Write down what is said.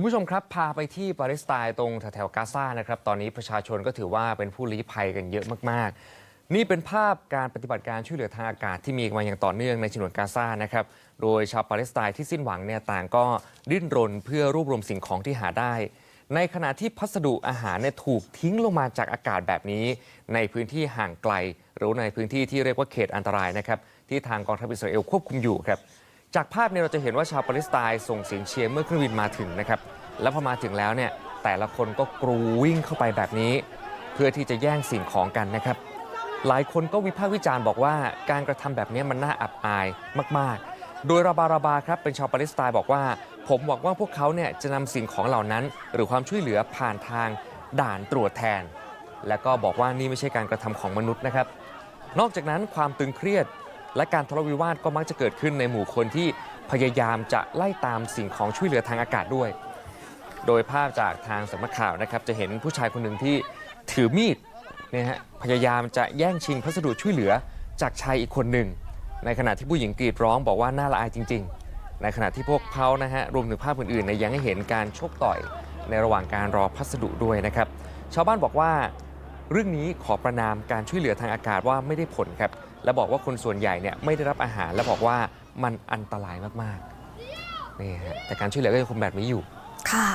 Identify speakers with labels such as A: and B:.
A: คุณผู้ชมครับ พาไปที่ปาเลสไตน์ตรงแถวๆกาซานะครับ ตอนนี้ประชาชนก็ถือว่าเป็นผู้ลี้ภัยกันเยอะมากๆ นี่เป็นภาพการปฏิบัติการช่วยเหลือทางอากาศที่มีมาอย่างต่อเนื่องในฉนวนกาซานะครับ โดยชาวปาเลสไตน์ที่สิ้นหวังเนี่ยต่างก็ดิ้นรนเพื่อรวบรวมสิ่งของที่หาได้ ในขณะที่พัสดุอาหารเนี่ยถูกทิ้งลงมาจากอากาศแบบนี้ ในพื้นที่ห่างไกล หรือในพื้นที่ที่เรียกว่าเขตอันตรายนะครับที่ทางกองทัพอิสราเอลควบคุมอยู่ครับ จากภาพเนี่ยเราจะเห็นว่าชาวปาเลสไตน์ส่งเสียงเชียร์เมื่อเครื่องบินมาถึงนะครับ แล้วพอมาถึงแล้วเนี่ยแต่ละคนก็กรูวิ่งเข้าไปแบบนี้ เพื่อที่จะแย่งสิ่งของกันนะครับ หลายคนก็วิพากษ์วิจารณ์บอกว่าการกระทำแบบนี้มันน่าอับอายมาก ๆ โดยราบาราบาครับเป็นชาวปาเลสไตน์บอกว่า ผมหวังว่าพวกเขาเนี่ยจะนำสิ่งของเหล่านั้น หรือความช่วยเหลือผ่านทางด่านตรวจแทน และก็บอกว่านี่ไม่ใช่การกระทำของมนุษย์นะครับ นอกจากนั้นความตึงเครียด และการทะเลาะวิวาทก็มักจะเกิดขึ้นในหมู่คนที่พยายามจะไล่ตามสิ่งของช่วยเหลือทางอากาศด้วย โดยภาพจากทางสำนักข่าวนะครับจะเห็นผู้ชายคนหนึ่งที่ถือมีดเนี่ยฮะพยายามจะแย่งชิงพัสดุช่วยเหลือจากชายอีกคนหนึ่ง ในขณะที่ผู้หญิงกรีดร้องบอกว่าน่าละอายจริง ๆ ในขณะที่พวกเขานะฮะรวมถึงภาพอื่นๆเนี่ยยังให้เห็นการชกต่อยในระหว่างการรอพัสดุด้วยนะครับชาวบ้านบอกว่า เรื่องนี้ขอประนามการช่วยเหลือทางอากาศว่าไม่ได้ผลครับ และบอกว่าคนส่วนใหญ่เนี่ยไม่ได้รับอาหาร และบอกว่ามันอันตรายมากๆนี่ฮะแต่การช่วยเหลือก็ยังคงแบบนี้อยู่
B: ค่ะ